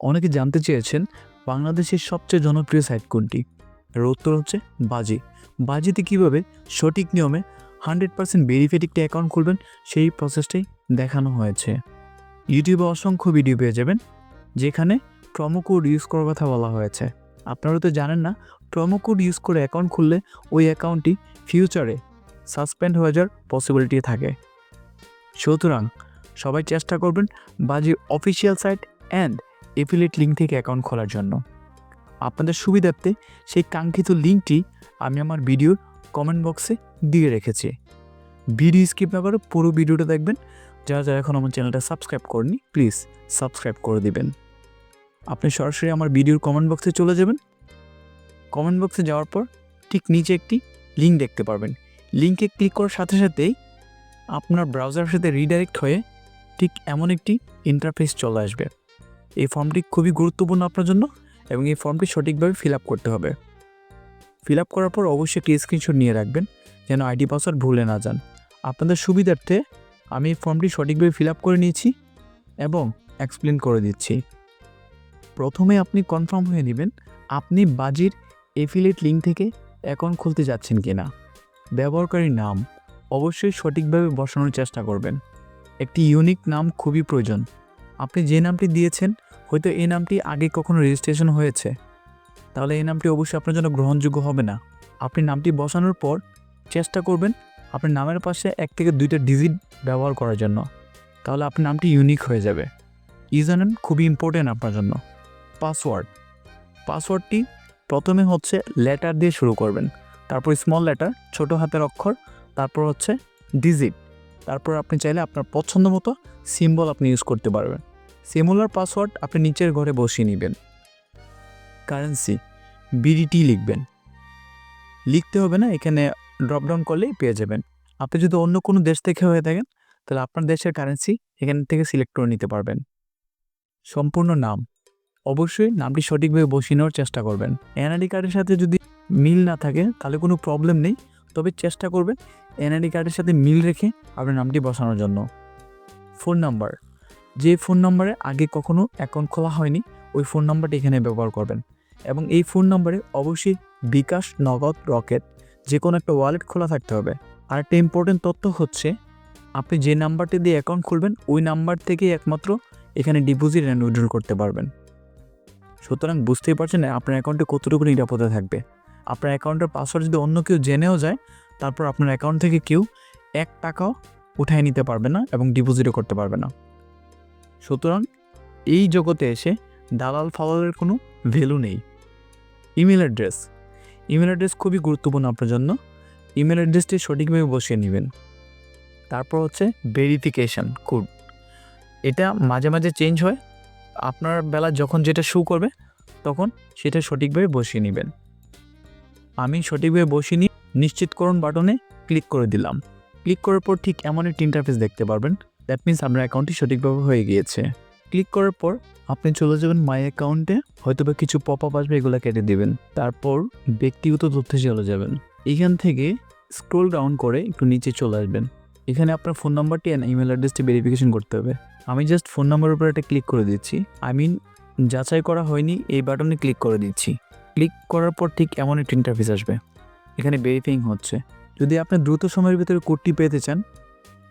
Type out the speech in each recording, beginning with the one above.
অনেকে জানতে চেয়েছেন বাংলাদেশের সবচেয়ে জনপ্রিয় সাইট কোনটি? এর উত্তর হচ্ছে বাজি। বাজিতে কীভাবে সঠিক নিয়মে হান্ড্রেড পার্সেন্ট ভেরিফাইড একটি অ্যাকাউন্ট খুলবেন, সেই প্রসেসটাই দেখানো হয়েছে। ইউটিউবে অসংখ্য ভিডিও পেয়ে যাবেন, যেখানে প্রোমো কোড ইউজ করার কথা বলা হয়েছে। আপনারা তো জানেন না প্রোমো কোড ইউজ করে অ্যাকাউন্ট খুললে ওই অ্যাকাউন্টটি ফিউচারে সাসপেন্ড হয়ে যাওয়ার পসিবিলিটি থাকে। সুতরাং সবাই চেষ্টা করবেন বাজির official site and affiliate link থেকে অ্যাকাউন্ট খোলার জন্য। আপনাদের সুবিধার্থে সেই কাঙ্ক্ষিত লিঙ্কটি আমি আমার ভিডিওর কমেন্ট বক্সে দিয়ে রেখেছি। ভিডিও স্কিপ না করে পুরো ভিডিওটা দেখবেন। যারা যারা এখন আমার চ্যানেলটা সাবস্ক্রাইব করেনি প্লিজ সাবস্ক্রাইব করে দিবেন। আপনি সরাসরি আমার ভিডিওর কমেন্ট বক্সে চলে যাবেন। কমেন্ট বক্সে যাওয়ার পর ঠিক নিচে একটি লিঙ্ক দেখতে পারবেন। লিঙ্কে ক্লিক করার সাথে সাথেই আপনার ব্রাউজারের সাথে রিডাইরেক্ট হয়ে ঠিক এমন একটি ইন্টারফেস চলে আসবে। এই ফর্মটি খুবই গুরুত্বপূর্ণ আপনার জন্য এবং এই ফর্মটি সঠিকভাবে ফিল আপ করতে হবে। ফিল আপ করার পর অবশ্যই একটি স্ক্রিনশট নিয়ে রাখবেন যেন আইডি পাসওয়ার্ড ভুলে না যান। আপনাদের সুবিধার্থে আমি এই ফর্মটি সঠিকভাবে ফিল আপ করে নিয়েছি এবং এক্সপ্লেন করে দিচ্ছি। প্রথমে আপনি কনফার্ম হয়ে নেবেন আপনি বাজির এফিলেট লিঙ্ক থেকে অ্যাকাউন্ট খুলতে যাচ্ছেন কি না ব্যবহারকারীর নাম অবশ্যই সঠিকভাবে বসানোর চেষ্টা করবেন। একটি ইউনিক নাম খুবই প্রয়োজন। আপনি যে নামটি দিয়েছেন হয়তো এই নামটি আগে কখনো রেজিস্ট্রেশন হয়েছে। তাহলে এই নামটি অবশ্যই আপনার জন্য গ্রহণযোগ্য হবে না। আপনি নামটি বসানোর পর চেষ্টা করবেন আপনার নামের পাশে এক থেকে দুইটা ডিজিট ব্যবহার করার জন্য। তাহলে আপনার নামটি ইউনিক হয়ে যাবে। ইউজারনেম খুবই ইম্পর্টেন্ট আপনার জন্য। পাসওয়ার্ড। পাসওয়ার্ডটি প্রথমে হচ্ছে লেটার দিয়ে শুরু করবেন। তারপর স্মল লেটার ছোট হাতের অক্ষর, তারপর হচ্ছে ডিজিট তারপর আপনি চাইলে আপনার পছন্দ মতো সিম্বল আপনি ইউজ করতে পারবেন। সিমুলার পাসওয়ার্ড আপনি নিচের ঘরে বসিয়ে নেবেন। কারেন্সি বিডিটি লিখবেন। লিখতে হবে না, এখানে ড্রপডাউন করলেই পেয়ে যাবেন। আপনি যদি অন্য কোনো দেশ থেকে হয়ে থাকেন, তাহলে আপনার দেশের কারেন্সি এখান থেকে সিলেক্ট করে নিতে পারবেন। সম্পূর্ণ নাম, অবশ্যই নামটি সঠিকভাবে বসিয়ে নেওয়ার চেষ্টা করবেন। এনআইডি কার্ডের সাথে যদি মিল না থাকে, তাহলে কোনো প্রবলেম নেই। তবে চেষ্টা করবেন এনআইডি কার্ডের সাথে মিল রেখে আপনার নামটি বসানোর জন্য। ফোন নাম্বার যে ফোন নম্বরে আগে কখনো অ্যাকাউন্ট খোলা হয়নি, ওই ফোন নাম্বারটি এখানে ব্যবহার করবেন। এবং এই ফোন নাম্বারে অবশ্যই বিকাশ নগদ রকেট যে কোনো একটা ওয়ালেট খোলা থাকতে হবে। আর একটা ইম্পর্টেন্ট তথ্য হচ্ছে, আপনি যে নাম্বারটি দিয়ে অ্যাকাউন্ট খুলবেন, ওই নাম্বার থেকেই একমাত্র এখানে ডিপোজিট অ্যান্ড উইড্রল করতে পারবেন। সুতরাং বুঝতেই পারছেন আপনার অ্যাকাউন্টে কতটুকু নিরাপদে থাকবে। আপনার অ্যাকাউন্টের পাসওয়ার্ড যদি অন্য কেউ জেনেও যায়, তারপর আপনার অ্যাকাউন্ট থেকে কেউ এক টাকাও উঠায় নিতে পারবে না এবং ডিপোজিটও করতে পারবে না। সুতরাং এই জগতে এসে দালাল ফালালের কোনো ভ্যালু নেই। ইমেল অ্যাড্রেস ইমেল অ্যাড্রেস খুবই গুরুত্বপূর্ণ আপনার জন্য। ইমেল অ্যাড্রেসটি সঠিকভাবে বসিয়ে নেবেন। তারপর হচ্ছে ভেরিফিকেশান কোড এটা মাঝে মাঝে চেঞ্জ হয়। আপনার বেলা যখন যেটা শু করবে, তখন সেটা সঠিকভাবে বসিয়ে নেবেন। আমি সঠিকভাবে বসিয়ে নিয়ে নিশ্চিতকরণ বাটনে ক্লিক করে দিলাম। ক্লিক করার পর ঠিক এমন একটি ইন্টারফেস দেখতে পারবেন। দ্যাট মিন্স আপনার অ্যাকাউন্টটি সঠিকভাবে হয়ে গিয়েছে। ক্লিক করার পর আপনি চলে যাবেন মাই অ্যাকাউন্টে হয়তো বা কিছু পপ আপ আসবে, এগুলো কেটে দেবেন। তারপর ব্যক্তিগত তথ্যে চলে যাবেন। এখান থেকে স্ক্রোল ডাউন করে একটু নিচে চলে আসবেন। এখানে আপনার ফোন নাম্বারটি অ্যান্ড ইমেল অ্যাড্রেসটি ভেরিফিকেশন করতে হবে। আমি জাস্ট ফোন নাম্বারের উপর একটা ক্লিক করে দিচ্ছি। আই মিন যাচাই করা হয়নি, এই বাটনে ক্লিক করে দিচ্ছি। ক্লিক করার পর ঠিক এমন একটি ইন্টারফেস আসবে। এখানে ভেরিফাইং হচ্ছে। যদি আপনি দ্রুত সময়ের ভিতরে কোডটি পেতে চান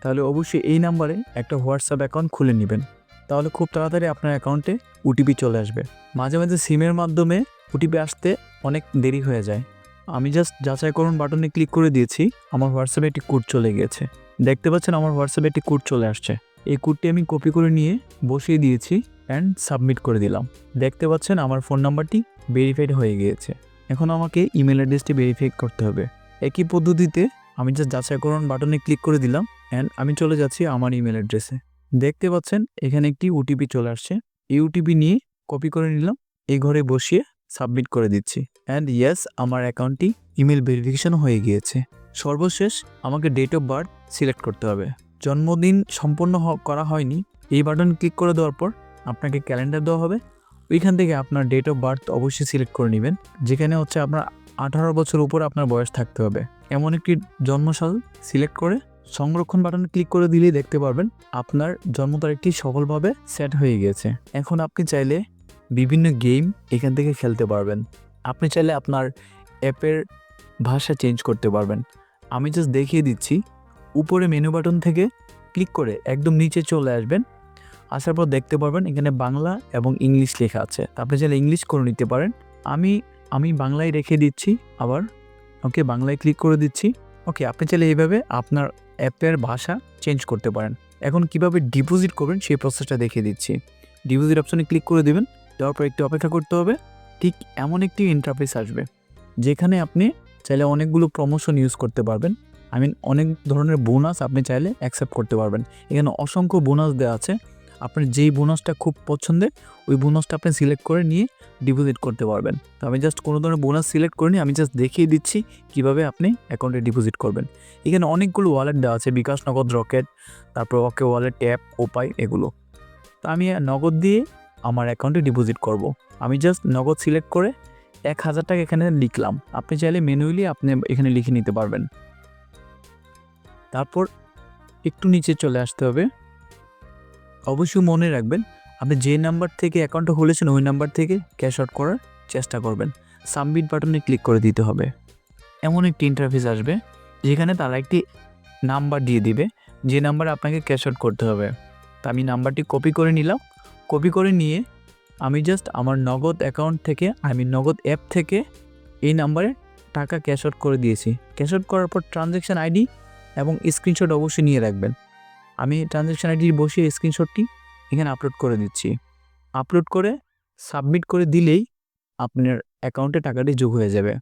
তাহলে অবশ্যই এই নাম্বারে একটা হোয়াটসঅ্যাপ অ্যাকাউন্ট খুলে নেবেন। তাহলে খুব তাড়াতাড়ি আপনার অ্যাকাউন্টে ওটিপি চলে আসবে। মাঝে মাঝে সিমের মাধ্যমে ওটিপি আসতে অনেক দেরি হয়ে যায়। আমি জাস্ট যাচাই করুন বাটনে ক্লিক করে দিয়েছি, আমার হোয়াটসঅ্যাপে একটি কোড চলে গিয়েছে। দেখতে পাচ্ছেন আমার হোয়াটসঅ্যাপে একটি কোড চলে আসছে। এই কোডটি আমি কপি করে নিয়ে বসিয়ে দিয়েছি অ্যান্ড সাবমিট করে দিলাম। দেখতে পাচ্ছেন আমার ফোন নাম্বারটি ভেরিফাইড হয়ে গিয়েছে। এখন আমাকে ইমেল অ্যাড্রেসটি ভেরিফাই করতে হবে। একই পদ্ধতিতে আমি জাস্ট যাচাইকরণ বাটনে ক্লিক করে দিলাম অ্যান্ড আমি চলে যাচ্ছি আমার ইমেল অ্যাড্রেসে দেখতে পাচ্ছেন, এখানে একটি ওটিপি চলে আসছে। এই ওটিপি নিয়ে কপি করে নিলাম। এই ঘরে বসিয়ে সাবমিট করে দিচ্ছি। অ্যান্ড ইয়েস আমার অ্যাকাউন্টটি ইমেল ভেরিফিকেশন হয়ে গিয়েছে। সর্বশেষ, আমাকে ডেট অফ বার্থ সিলেক্ট করতে হবে। জন্মদিন সম্পন্ন করা হয়নি। এই বাটন ক্লিক করে দেওয়ার পর আপনাকে ক্যালেন্ডার দেওয়া হবে। ওইখান থেকে আপনার ডেট অফ বার্থ অবশ্যই সিলেক্ট করে নেবেন। যেখানে হচ্ছে আপনার আঠারো বছর উপর আপনার বয়স থাকতে হবে। এমন একটি জন্মসাল সিলেক্ট করে সংরক্ষণ বাটনে ক্লিক করে দিলেই দেখতে পারবেন আপনার জন্ম তারিখটি সফলভাবে সেট হয়ে গিয়েছে। এখন আপনি চাইলে বিভিন্ন গেম এখান থেকে খেলতে পারবেন। আপনি চাইলে আপনার অ্যাপের ভাষা চেঞ্জ করতে পারবেন। আমি জাস্ট দেখিয়ে দিচ্ছি, উপরে মেনু বাটন থেকে ক্লিক করে একদম নিচে চলে আসবেন। আসার পর দেখতে পারবেন এখানে বাংলা এবং ইংলিশ লেখা আছে। আপনি চাইলে ইংলিশ করে নিতে পারেন। আমি আমি বাংলায় রেখে দিচ্ছি আবার। ওকে, বাংলায় ক্লিক করে দিচ্ছি। ওকে, আপনি চাইলে এইভাবে আপনার অ্যাপের ভাষা চেঞ্জ করতে পারেন। এখন কীভাবে ডিপোজিট করবেন সেই প্রসেসটা দেখিয়ে দিচ্ছি। ডিপোজিট অপশানে ক্লিক করে দেবেন, দেওয়ার পর একটু অপেক্ষা করতে হবে। ঠিক এমন একটি ইন্টারফেস আসবে, যেখানে আপনি চাইলে অনেকগুলো প্রমোশন ইউজ করতে পারবেন। আই মিন অনেক ধরনের বোনাস আপনি চাইলে অ্যাকসেপ্ট করতে পারবেন। এখানে অসংখ্য বোনাস দেওয়া আছে। আপনার যেই বোনাসটা খুব পছন্দের, ওই বোনাসটা আপনি সিলেক্ট করে নিয়ে ডিপোজিট করতে পারবেন। তো আমি জাস্ট কোনো ধরনের বোনাস সিলেক্ট করিনি, আমি জাস্ট দেখিয়ে দিচ্ছি কীভাবে আপনি অ্যাকাউন্টে ডিপোজিট করবেন। এখানে অনেকগুলো ওয়ালেট দেওয়া আছে, বিকাশ নগদ রকেট, তারপর ওকে ওয়ালেট ট্যাপ ওপাই এগুলো। তো আমি নগদ দিয়ে আমার অ্যাকাউন্টে ডিপোজিট করব। আমি জাস্ট নগদ সিলেক্ট করে এক হাজার টাকা এখানে লিখলাম। আপনি চাইলে ম্যানুয়ালি আপনি এখানে লিখে নিতে পারবেন। তারপর একটু নিচে চলে আসতে হবে। অবশ্যই মনে রাখবেন, আপনি যে নাম্বার থেকে অ্যাকাউন্টটা খুলেছেন, ওই নাম্বার থেকে ক্যাশ আউট করার চেষ্টা করবেন। সাবমিট বাটনে ক্লিক করে দিতে হবে। এমন একটি ইন্টারফেস আসবে, যেখানে তারা একটি নাম্বার দিয়ে দিবে, যে নাম্বারে আপনাকে ক্যাশ আউট করতে হবে। তা আমি নাম্বারটি কপি করে নিলাম। কপি করে নিয়ে আমি জাস্ট আমার নগদ অ্যাকাউন্ট থেকে আমি নগদ অ্যাপ থেকে এই নাম্বারে টাকা ক্যাশ আউট করে দিয়েছি। ক্যাশ আউট করার পর ট্রানজ্যাকশান আইডি এবং স্ক্রিনশট অবশ্যই নিয়ে রাখবেন। আমি ট্রানজ্যাকশান আইডি বসিয়ে স্ক্রিনশটটি এখানে আপলোড করে দিচ্ছি। আপলোড করে সাবমিট করে দিলেই আপনার অ্যাকাউন্টে টাকাটি যোগ হয়ে যাবে।